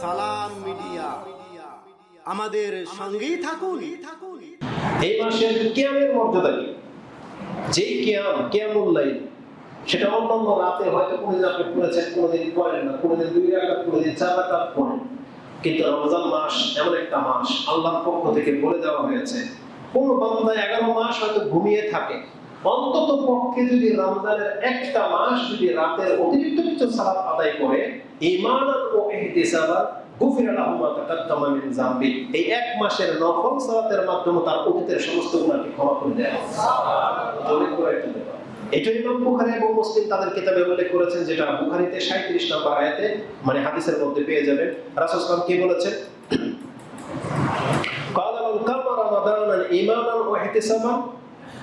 সালাম মিডিয়া। আমাদের সঙ্গেই থাকুন। এই মাসের কিয়ামের কিয়াম সেটা অন্যান্য রাতে হয়তো আপনি পড়েছেন, কোনোদিন পড়েন না, কোনোদিন দুই রাকাত, কোনোদিন চার পড়েন। কিন্তু রমজান মাস এমন একটা মাস, আল্লাহর পক্ষ থেকে বলে দেওয়া হয়েছে, কোন বান্দা এগারো মাস হয়তো ঘুমিয়ে থাকে। অন্তত পক্ষে যদি রমজানের একটা মাস যদি রাতের অতিরিক্ত কিছু সালাত আদায় করে ঈমান ও ইহতিসাবাত গুফিরা লাহু মা তাকাদ্দামা মিন যামবি এই এক মাসের নফল সালাতের মাধ্যমে তার অতীতের সমস্ত গুনাহকে ক্ষমা করে দেয় জোরে করে একটু দেওয়া এটা ইমাম বুখারী এবং মুসলিম তাদের কিতাবে উল্লেখ করেছেন যেটা বুখারীতে 37 নম্বর আয়াতে মানে হাদিসের মধ্যে পেয়ে যাবেন রাসূল সাল্লাল্লাহু কি বলেছেন قال من قام رمضانا ايمانا واحتسابا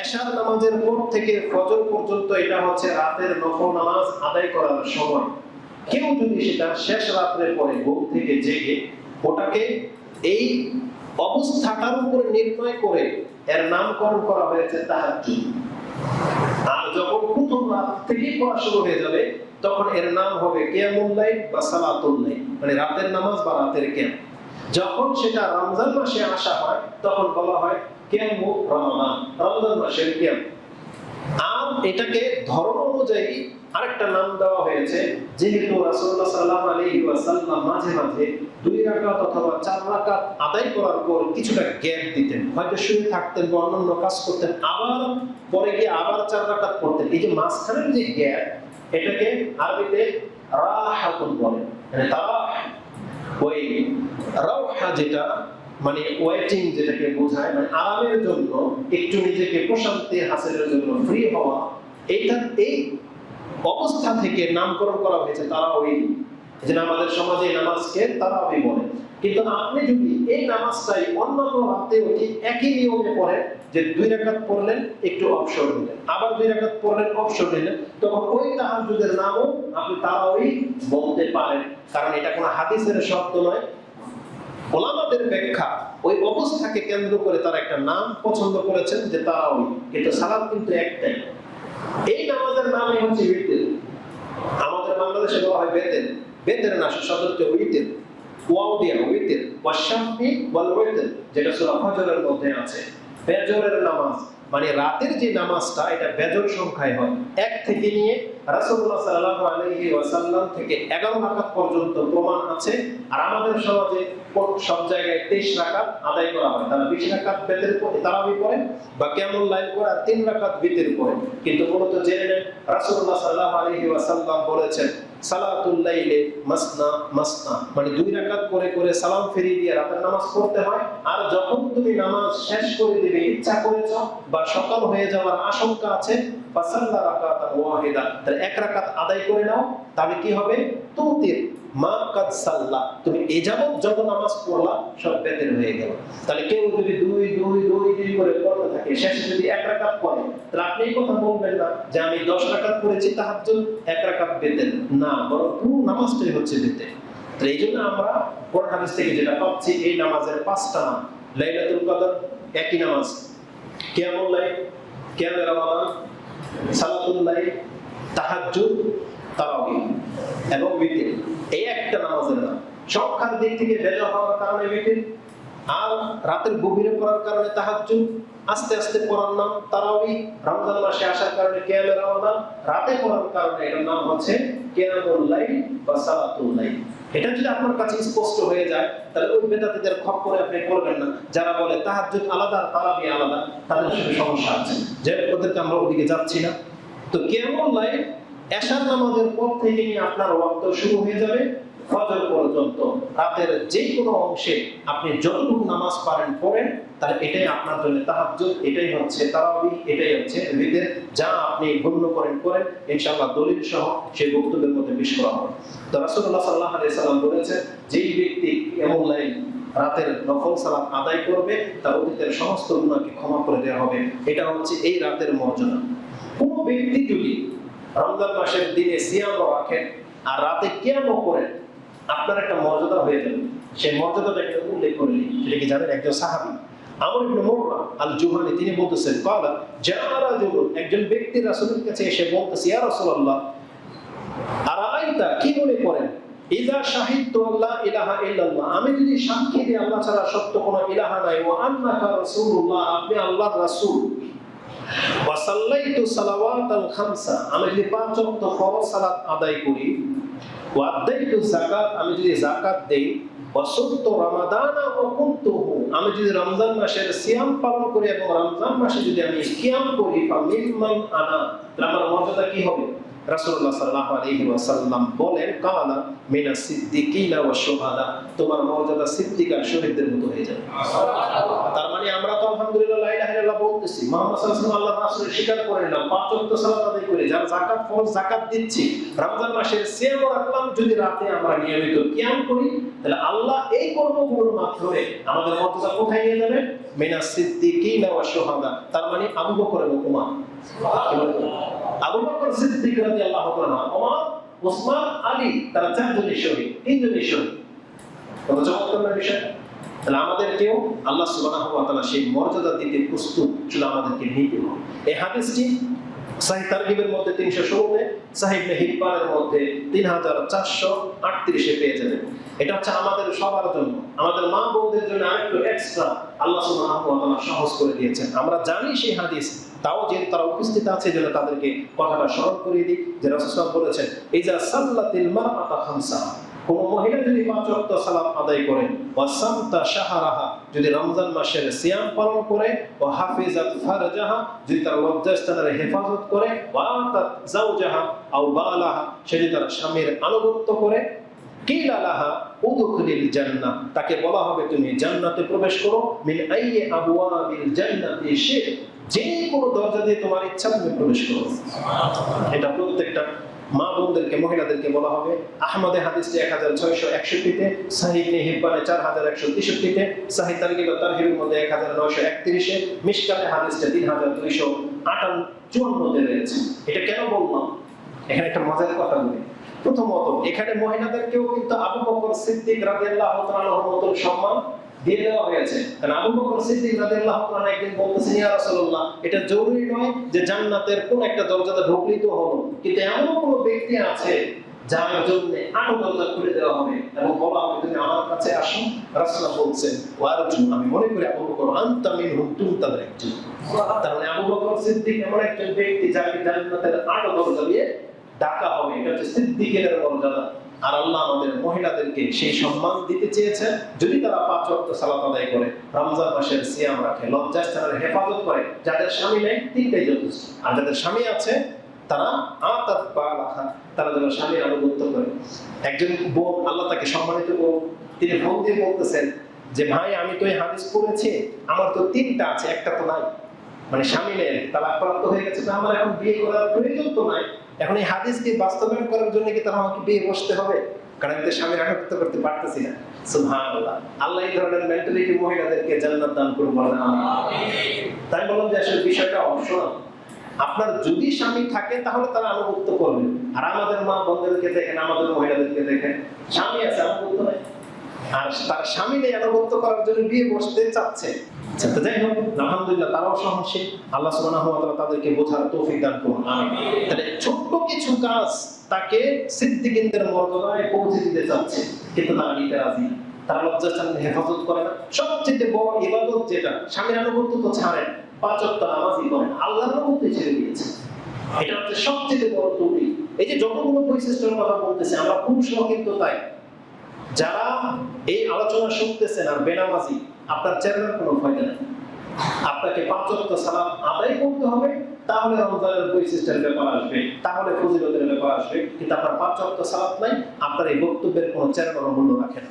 এশার নামাজের পর থেকে ফজর পর্যন্ত এটা হচ্ছে রাতের নফল নামাজ আদায় করার সময়। কেউ যদি সেটা শেষ রাত্রে পরে ঘুম থেকে জেগে, ওটাকে এই অবস্থাটার উপরে নির্ণয় করে এর নামকরণ করা হয়েছে তাহাজ্জুদ। আর যখন প্রথম রাত থেকে পড়া শুরু হয়ে যাবে, তখন এর নাম হবে কিয়ামুল লাইল বা সালাতুল লাইল মানে রাতের নামাজ বা রাতের কিয়াম। যখন সেটা রমজান মাসে আসা হয়, তখন বলা হয় রমজান? মাসের কিয়াম আর এটাকে অনুযায়ী আরেকটা নাম দেওয়া হয়েছে, যেহেতু রাসূলুল্লাহ সাল্লাল্লাহু আলাইহি ওয়াসাল্লাম মাঝে মাঝে দুই রাকাত অথবা চার রাকাত আদায় করার পর কিছুটা গ্যাপ দিতেন। হয়তো শুয়ে থাকতেন বা অন্যান্য কাজ করতেন, আবার পরে গিয়ে আবার চার রাকাত পড়তেন। এই যে মাঝখানের যে গ্যাপ, এটাকে আরবিতে রাহাতুন বলে। মানে তারা ওই যেটা মানে ওয়েটিং যেটাকে বোঝায় মানে আরামের জন্য, একটু নিজেকে প্রশান্তি হাসিলের জন্য ফ্রি হওয়া, এইটা, এই অবস্থা থেকে নামকরণ করা হয়েছে তারা ওই যে আমাদের সমাজে নামাজকে ওই বলে। কিন্তু আপনি যদি এই নামাজটাই অন্যান্য রাতে ঠিক একই নিয়মে পড়েন, যে দুই রাকাত পড়লেন, একটু অবসর নিলেন আবার দুই রাকাত পড়লেন অবসর নিলেন তখন ওই তাহাজ্জুদের নামও আপনি তারাওই বলতে পারেন। কারণ এটা কোনো হাদিসের শব্দ নয় ওলামাদের ব্যাখ্যা, ওই অবস্থাকে কেন্দ্র করে তারা একটা নাম পছন্দ করেছেন যে তাও কিন্তু সালাদ কিন্তু একটাই। এই নামাজের নামই হচ্ছে উইতের আমাদের বাংলাদেশে বলা হয় বেতেন বেতের না শব্দ হচ্ছে উইতের ওয়াও দিয়া ওয়াল যেটা সূরা ফজরের মধ্যে আছে। ফজরের নামাজ। মানে রাতের যে নামাজটা, এটা বেজর সংখ্যায় হয়। এক থেকে নিয়ে রাসূলুল্লাহ সাল্লাল্লাহু আলাইহি ওয়াসাল্লাম থেকে 11 রাকাত পর্যন্ত প্রমাণ আছে। আর আমাদের সমাজে সব জায়গায় 23 রাকাত আদায় করা হয়। তারা 20 রাকাত বেতের পরে তারাবি পড়ে বা কেমন লাইন করে আর 3 রাকাত বিতের পড়ে কিন্তু মূলত জেনে নেন রাসূলুল্লাহ সাল্লাল্লাহু আলাইহি ওয়াসাল্লাম বলেছেন সালাতুল লাইলে মাসনা মাসনা। মানে দুই রাকাত করে করে সালাম ফিরিয়ে দিয়ে রাতের নামাজ পড়তে হয়। আর যখন তুমি নামাজ শেষ করে দিবে, ইচ্ছা করেছ বা সকাল হয়ে যাওয়ার আশঙ্কা আছে, ফাসাল্লা রাকাত ওয়াহিদা। তাহলে এক রাকাত আদায় করে নাও, তাহলে কি হবে? তুতির। মা কাদ সাল্লা, তুমি এ যাবত যত নামাজ পড়লা, সব বেতের হয়ে গেল। তাহলে কেউ যদি দুই দুই দুই দুই করে পড়তে থাকে, শেষে যদি এক রাকাত পড়ে, তাহলে আপনি এই কথা বলবেন না যে আমি দশ রাকাত পড়েছি, তাহাজ্জুদ এক রাকাত বেতেন না, বরং পুরো নামাজটাই হচ্ছে বেতেন তো এই জন্য আমরা কোরআন হাদিস থেকে যেটা পাচ্ছি, এই নামাজের পাঁচটা নাম। লাইলাতুল কদর, একই নামাজ। কিয়ামুল লাইল, কিয়ামে রমাদান, সালাতুল লাইল, তাহাজ্জুদ এটা যদি কাছে স্পষ্ট হয়ে যায়, তাহলে ওই বেদাতীদের খপ্পরে আপনি করবেন না। যারা বলে তাহাজ্জুদ আলাদা, তারাবি আলাদা, তাদের সাথে সমস্যা আছে। যে ওদেরকে আমরা ওদিকে যাচ্ছি না। তো কিয়ামুল লাইল এশার নামাজের পর থেকে আপনার ওয়াক্ত শুরু হয়ে যাবে ফজর পর্যন্ত। রাতের যে কোনো অংশে আপনি যতটুকু নামাজ পারেন, পড়েন তাহলে এটাই আপনার জন্য তাহাজ্জুদ, এটাই হচ্ছে তারাবি, এটাই হচ্ছে বিদের যা আপনি গণ্য করেন করেন। ইনশাআল্লাহ দলিল সহ সেই বক্তব্যের মধ্যে পেশ করা হবে। তো রাসূলুল্লাহ সাল্লাল্লাহু আলাইহি সাল্লাম বলেছেন, যেই ব্যক্তি এমন লাইন রাতের নফল সালাত আদায় করবে, তার অতীতের সমস্ত গুণাকে ক্ষমা করে দেওয়া হবে। এটা হচ্ছে এই রাতের মর্যাদা। কোনো ব্যক্তি যদি রমজান মাসের দিনে সিয়াম রাখেন আর রাতে কিয়াম করেন, আপনার একটা মর্যাদা হয়ে যাবে। সেই মর্যাদাটা একটা উল্লেখ করে সেটা কি জানেন? একজন সাহাবী, আমর ইবনে মুররা আল জুহানি তিনি বলতেছেন, কালা জাআ রাজুলুন একজন ব্যক্তি রাসূলের কাছে এসে বলতেছে, ইয়া রাসূলুল্লাহ আরাইতা কি মনে করেন? ইদা শাহিদতু আল্লাহ ইলাহা ইল্লাল্লাহ, আমি যদি সাক্ষী দিই, আল্লাহ ছাড়া সত্য কোনো ইলাহা নাই। ওয়া আন্নাকা রাসূলুল্লাহ আপনি আল্লাহর রাসূল। ওয়া সাল্লাইতু সালাওয়াতাল খামসা, আমি যদি পাঁচ ওয়াক্ত ফরজ সালাত আদায় করি ওয়া আদাইতু যাকাত, আমি যদি যাকাত দেই ওয়া আমি যদি রমজান মাসের সিয়াম পালন করি এবং রমজান মাসে যদি আমি করি আনা আমার মর্যাদা কি হবে? রাসূলুল্লাহ সাল্লাল্লাহু আলাইহি ওয়াসাল্লাম বলেন সিদ্দিকিনা ওয়া শুহাদা তোমার মর্যাদা সিদ্দিক আর শহীদদের মতো হয়ে যাবে। তার মানে আমরা তো আলহামদুলিল্লাহ বলতেছি মুহাম্মদ সাল্লাল্লাহু আলাইহি ওয়াসাল্লাম স্বীকার করে নিলাম। পাঁচ ওয়াক্ত সালাত আদায় করি যারা যাকাত ফরজ যাকাত দিচ্ছি, রমজান মাসের সিয়াম রাখলাম যদি রাতে আমরা নিয়মিত কিয়াম করি, তাহলে আল্লাহ এই কর্মগুলোর মাধ্যমে আমাদের মর্যাদা কোথায় নিয়ে যাবে মিনা সিদ্দিকিনা ওয়া শুহাদা, তার মানে আবু বকর এবং উমর। আবু বকর সিদ্দিক রাদিয়াল্লাহু তাআলা ওমর ওসমান আলী, তারা চারজনই শহীদ, তিনজনই শহীদ। কত চমৎকার বিষয়। তাহলে আমাদেরকেও আল্লাহ তাআলা সেই মর্যাদা দিতে প্রস্তুত, শুধু আমাদেরকে নিতে হবে। এই হাদিসটি তারগিবের মধ্যে 316 তে সাহিহ ইবনে হিব্বানের মধ্যে 3438 এ পেয়ে যাবেন। এটা হচ্ছে আমাদের সবার জন্য, আমাদের মা বোনদের জন্য আরেকটু এক্সট্রা আল্লাহ সহজ করে দিয়েছেন। আমরা জানি সেই হাদিস, তাও যেহেতু তারা উপস্থিত আছে যেন তাদেরকে কথাটা স্মরণ করিয়ে দিই, যে রাসূল বলেছেন, ইজা সাল্লাতিল মারআতা খামসা কোন মহিলা যদি পাঁচ আদায় করে ওয়াসামতা শাহরাহা, যদি রমজান মাসের সিয়াম পালন করে ও হাফিজাত ফারজাহা, যদি তার লজ্জাস্থানের হেফাজত করে ওয়াতাত জাওজাহা আও বালাহা, সে যদি তার স্বামীর আনুগত্য করে, কিলা উদখুলিল জান্নাহ, তাকে বলা হবে তুমি জান্নাতে প্রবেশ করো, মিন আইয়ি আবওয়াবিল জান্নাতি শি যে কোনো দরজা দিয়ে তোমার ইচ্ছা তুমি প্রবেশ করো। এটা প্রত্যেকটা মা বোনদেরকে মহিলাদেরকে বলা হবে। আহমদে হাদিসটি এক হাজার ছয়শো একষট্টিতে, সাহিব হিব্বানে চার হাজার একশো তেষট্টিতে সাহিদ তারিকিব তারহিবের মধ্যে এক হাজার নয়শো একত্রিশে মিশকাতে হাদিসটা তিন হাজার দুইশো আটান্ন চুয়ান্নতে রয়েছে। এটা কেন বললাম? এখানে একটা মজার কথা বলি। প্রথমত, এখানে মহিলাদেরকেও কিন্তু আবু বকর সিদ্দিক রাদিয়াল্লাহু তাআলার মতো সম্মান দিয়ে দেওয়া হয়েছে। কারণ আবু বকর সিদ্দিক রাদিয়াল্লাহু তাআলা একদিন বলতেছেন, ইয়া রাসূলুল্লাহ, এটা জরুরি নয় যে জান্নাতের কোন একটা দরজাতে ঢুকলেই তো কিন্তু এমন কোন ব্যক্তি আছে যার জন্য দেওয়া হবে এবং বলা হবে, তুমি আমার কাছে আসো। রাসূলুল্লাহ বলছেন ওয়ারজু আমি মনে করি আবু বকর, আনতা তাদের একজন। আবু বকর সিদ্দিক এমন একজন ব্যক্তি যাকে জান্নাতের আরও দরজা দিয়ে ডাকা হবে। এটা হচ্ছে সিদ্দিকের মর্যাদা। আর আল্লাহ আমাদের মহিলাদেরকে সেই সম্মান দিতে চেয়েছেন। যদি তারা পাঁচ ওয়াক্ত সালাত আদায় করে, রমজান মাসের সিয়াম রাখে লজ্জাস্থানের হেফাজত করে, যাদের স্বামী নেই, তিনটাই যথেষ্ট। আর যাদের স্বামী আছে, তারা আতাত বা রাখা তারা যেন স্বামীর আনুগত্য করে। একজন বোন, আল্লাহ তাকে সম্মানিত করুন তিনি ফোন দিয়ে বলতেছেন যে, ভাই, আমি তো এই হাদিস পড়েছি, আমার তো তিনটা আছে, একটা তো নাই। মানে স্বামী নেই, তালাক প্রাপ্ত হয়ে গেছে, তো আমার এখন বিয়ে করার প্রয়োজন তো নাই। এখন এই হাদিসকে বাস্তবায়ন করার জন্য কি তারা আমাকে বিয়ে বসতে হবে? কারণ আমি স্বামীর আনুগত্য করতে পারতেছি না। সুবহানাল্লাহ। আল্লাহ এই ধরনের মেন্টালিটি মহিলাদেরকে জান্নাত দান করুন বলেন তাই বললাম যে আসলে বিষয়টা অপশনাল। আপনার যদি স্বামী থাকে, তাহলে তারা আনুগত্য করবে। আর আমাদের মা বোনদেরকে দেখেন, আমাদের মহিলাদেরকে দেখেন, স্বামী আছে, আনুগত্য নাই। আর তার স্বামী নেই, আনুগত্য করার জন্য বিয়ে বসতে চাচ্ছে। আচ্ছা, তো যাই হোক আলহামদুলিল্লাহ তারাও আল্লাহ তাদেরকে বোঝার তৌফিক দান করুন তাহলে ছোট্ট কিছু কাজ তাকে মর্যাদায় পৌঁছে দিতে চাচ্ছে কিন্তু নিতে রাজি না। তারা লজ্জাস্থানের হেফাজত করে না। সবচেয়ে বড় ইবাদত যেটা স্বামীর আনুগত্য তো ছাড়েন পাঁচ ওয়াক্ত করেন আল্লাহর ছেড়ে দিয়েছে। এটা হচ্ছে সবচেয়ে বড় এই যে যতগুলো বৈশিষ্ট্যের কথা বলতেছে আমরা পুরুষরাও কিন্তু তাই। যারা এই আলোচনা শুনতেছেন আর বেনামাজি আপনার চেহারার কোনো ফায়দা নেই। আপনাকে পাঁচ ওয়াক্ত সালাম আদায় করতে হবে, তাহলে রমজানের বৈশিষ্ট্যের ব্যাপার আসবে, তাহলে ফজিলতের ব্যাপার আসবে, কিন্তু আপনার পাঁচ সালাম নাই, আপনার এই বক্তব্যের কোনো চেরানোর মূল্য রাখে না।